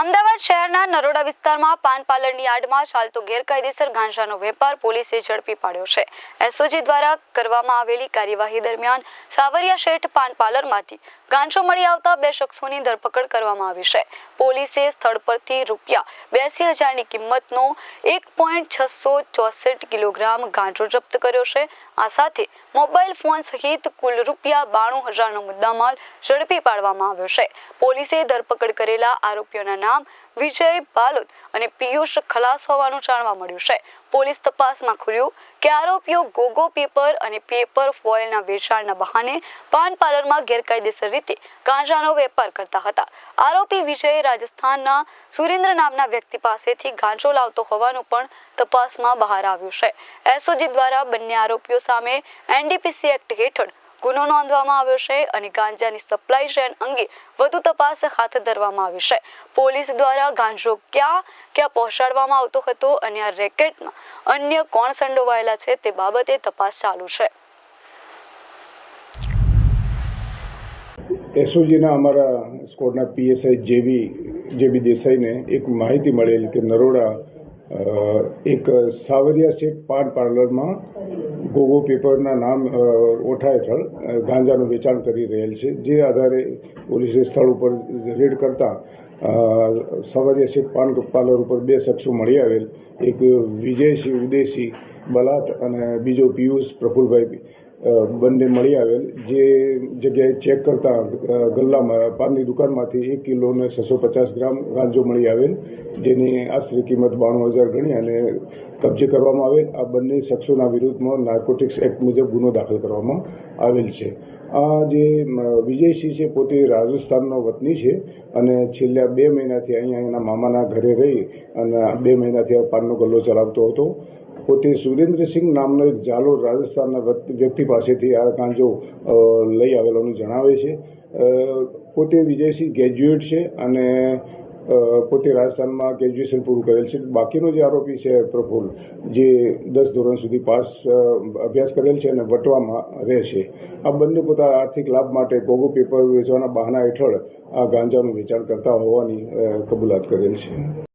અમદાવાદ શહેરના નરોડા વિસ્તારમાં પાન પાર્લરની યાર્ડમાં ચાલતો ગેરકાયદેસર ગાંજાનો વેપાર પોલીસે ઝડપી પાડ્યો છે. એસઓજી દ્વારા કરવામાં આવેલી કાર્યવાહી દરમિયાન સાવરિયા શેઠ પાન પાર્લરમાંથી ગાંજો મળી આવતા બે શખ્સોની ધરપકડ કરવામાં આવી છે. પોલીસે સ્થળ પરથી રૂપિયા બેસી હજારની કિંમતનો એક પોઈન્ટ છસો ચોસઠ કિલોગ્રામ ગાંજો જપ્ત કર્યો છે. આ સાથે મોબાઈલ ફોન સહિત કુલ રૂપિયા બાણું હજારનો મુદ્દામાલ ઝડપી પાડવામાં આવ્યો છે. પોલીસે ધરપકડ કરેલા આરોપીઓના નામ વિજય બાલોદ અને પિયુષ ખલાસ હોવાનું જાણવા મળ્યું છે. પોલીસ તપાસમાં ખુલ્યું કે આરોપીઓ ગોગો પેપર અને પેપર ફોઇલના વેચાણના બહાને પાન પાર્લરમાં ગેરકાયદેસર રીતે ગાંજાનો વેપાર કરતા હતા. આરોપી વિજય રાજસ્થાનના સુરેન્દ્ર નામના વ્યક્તિ પાસેથી ગાંજો લાવતો હોવાનું પણ તપાસમાં બહાર આવ્યું છે. એસઓજી દ્વારા બંને આરોપીઓ સામે એનડીપીસી એક્ટ હેઠળ ગુનો નોંધવામાં આવ્યો છે અને ગાંજાની સપ્લાય ચેન અંગે વધુ તપાસ હાથ ધરવામાં આવી છે. પોલીસ દ્વારા ગાંજો ક્યાં ક્યાં પહોંચાડવામાં આવતો હતો અને આ રેકેટમાં અન્ય કોણ સંડોવાયેલા છે તે બાબતે તપાસ ચાલુ છે. એસઓજીના અમારા સ્કોડના પીએસઆઈ જેવી જેબી દેસાઈને એક માહિતી મળેલ કે નરોડા એક સાવરિયા શેખ પાન પાર્લરમાં ગોગો પેપરના નામ ઓઠા હેઠળ ગાંજાનું વેચાણ કરી રહેલ છે. જે આધારે પોલીસે સ્થળ ઉપર રેડ કરતા શેખ પાન પાર્લર ઉપર બે શખ્સો મળી આવેલ. એક વિજયસિંહ ઉદયસિંહ બલાત અને બીજો પિયુષ પ્રફુલભાઈ બંને મળી આવેલ. જે જગ્યાએ ચેક કરતા ગલ્લામાં, પાનની દુકાનમાંથી એક કિલો ને છસો પચાસ ગ્રામ ગાંજો મળી આવેલ, જેની આશરે કિંમત બાણું હજાર ગણી અને કબજે કરવામાં આવેલ. આ બંને શખ્સોના વિરુદ્ધમાં નાર્કોટિક્સ એક્ટ મુજબ ગુનો દાખલ કરવામાં આવેલ છે. આ જે વિજયસિંહ છે, પોતે રાજસ્થાનનો વતની છે અને છેલ્લા બે મહિનાથી અહીંયા એના મામાના ઘરે રહી અને બે મહિનાથી આ પાનનો ગલ્લો ચલાવતો હતો. પોતે સુરેન્દ્રસિંહ નામનો એક જાલો રાજસ્થાનના વ્યક્તિ- પાસેથી આ ગાંજો લઈ આવેલોનું જણાવે છે. પોતે વિજયસિંહ ગ્રેજ્યુએટ છે અને પોતે રાજસ્થાનમાં ગ્રેજ્યુએશન પૂરું કરેલ છે. બાકીનો જે આરોપી છે, પ્રફુલ, જે દસ ધોરણ સુધી પાસ અભ્યાસ કરેલ છે અને વટવામાં રહે છે. આ બંને પોતા આર્થિક લાભ માટે ગોગો પેપર વેચવાના બહાના હેઠળ આ ગાંજાનું વેચાણ કરતા હોવાની કબૂલાત કરેલ છે.